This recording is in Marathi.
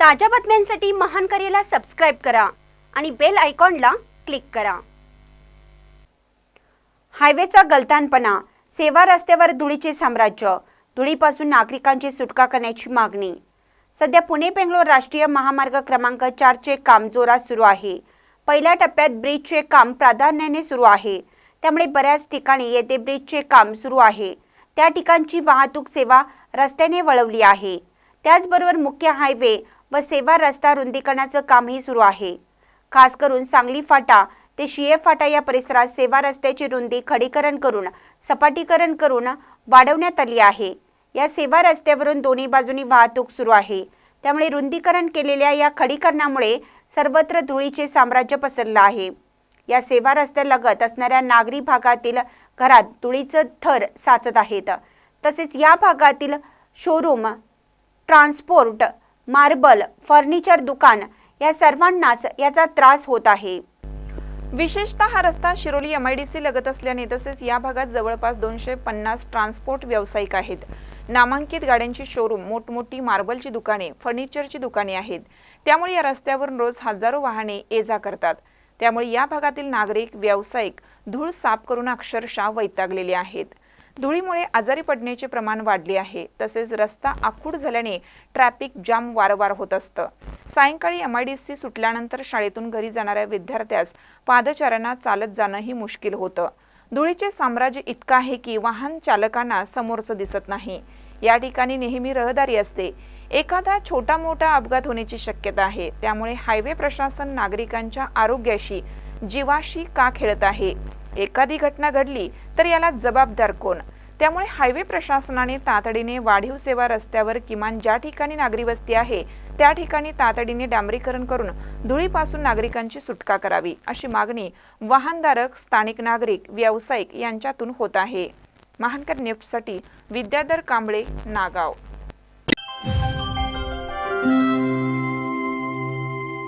ताज्या बातम्यांसाठी महान करेला सबस्क्राईब करा आणि बेल आयकॉनला क्लिक करा. हायवेचा गलतानपणा सेवा रस्त्यावर धुळीचे साम्राज्य धुळीपासून नागरिकांची सुटका करण्याची मागणी. सध्या पुणे बेंगलोर राष्ट्रीय महामार्ग क्रमांक चारचे काम जोरात सुरू आहे. पहिल्या टप्प्यात ब्रिजचे काम प्राधान्याने सुरू आहे. त्यामुळे बऱ्याच ठिकाणी येथे ब्रिजचे काम सुरू आहे. त्या ठिकाणची वाहतूक सेवा रस्त्याने वळवली आहे. त्याचबरोबर मुख्य हायवे व सेवा रस्ता रुंदीकरणाचं कामही सुरू आहे. खास करून सांगली फाटा ते शिये फाटा या परिसरात सेवा रस्त्याची रुंदी खडीकरण करून सपाटीकरण करून वाढवण्यात आली आहे. या सेवा रस्त्यावरून दोन्ही बाजूनी वाहतूक सुरू आहे. त्यामुळे रुंदीकरण केलेल्या या खडीकरणामुळे सर्वत्र धुळीचे साम्राज्य पसरलं आहे. या सेवा रस्त्यालगत असणाऱ्या नागरी भागातील घरात धुळीचं थर साचत आहेत. तसेच या भागातील शोरूम ट्रान्सपोर्ट मार्बल फर्निचर दुकान या सर्वांनाच याचा त्रास होत आहे. विशेषतः हा रस्ता Shiroli M I D C लगत असल्याने तसेच या भागात जवळपास दोनशे पन्नास ट्रान्सपोर्ट व्यावसायिक आहेत. नामांकित गाड्यांची शोरूम मोठमोठी मार्बलची दुकाने फर्निचरची दुकाने आहेत. त्यामुळे या रस्त्यावरून रोज हजारो वाहने ये जा करतात. त्यामुळे या भागातील नागरिक व्यावसायिक धूळ साफ करून अक्षरशः वैतागलेले आहेत. धुळीमुळे आजारी पडण्याचे प्रमाण वाढले आहे. तसेच रस्ता आखूड झाल्याने ट्रॅफिक जाम वारंवार होत असतं. सायंकाळी एम आय डी सी सुटल्यानंतर शाळेतून घरी जाणाऱ्या विद्यार्थ्यास पादचाऱ्यांना चालत जाणंही मुश्किल होतं. धुळीचे साम्राज्य इतकं आहे की वाहन चालकांना समोरचं दिसत नाही. या ठिकाणी नेहमी रहदारी असते. एखादा छोटा मोठा अपघात होण्याची शक्यता आहे. त्यामुळे हायवे प्रशासन नागरिकांच्या आरोग्याशी जीवाशी का खेळत आहे? एखादी घटना घडली तर याला जबाबदार कोण? त्यामुळे हायवे प्रशासनाने तातडीने वाढीव सेवा रस्त्यावर किमान ज्या ठिकाणी नागरी वस्ती आहे त्या ठिकाणी तातडीने डांबरीकरण करून धुळीपासून नागरिकांची सुटका करावी अशी मागणी वाहनधारक स्थानिक नागरिक व्यावसायिक यांच्यातून होत आहे. महानकर नेफ्टसाठी विद्याधर कांबळे नागाव.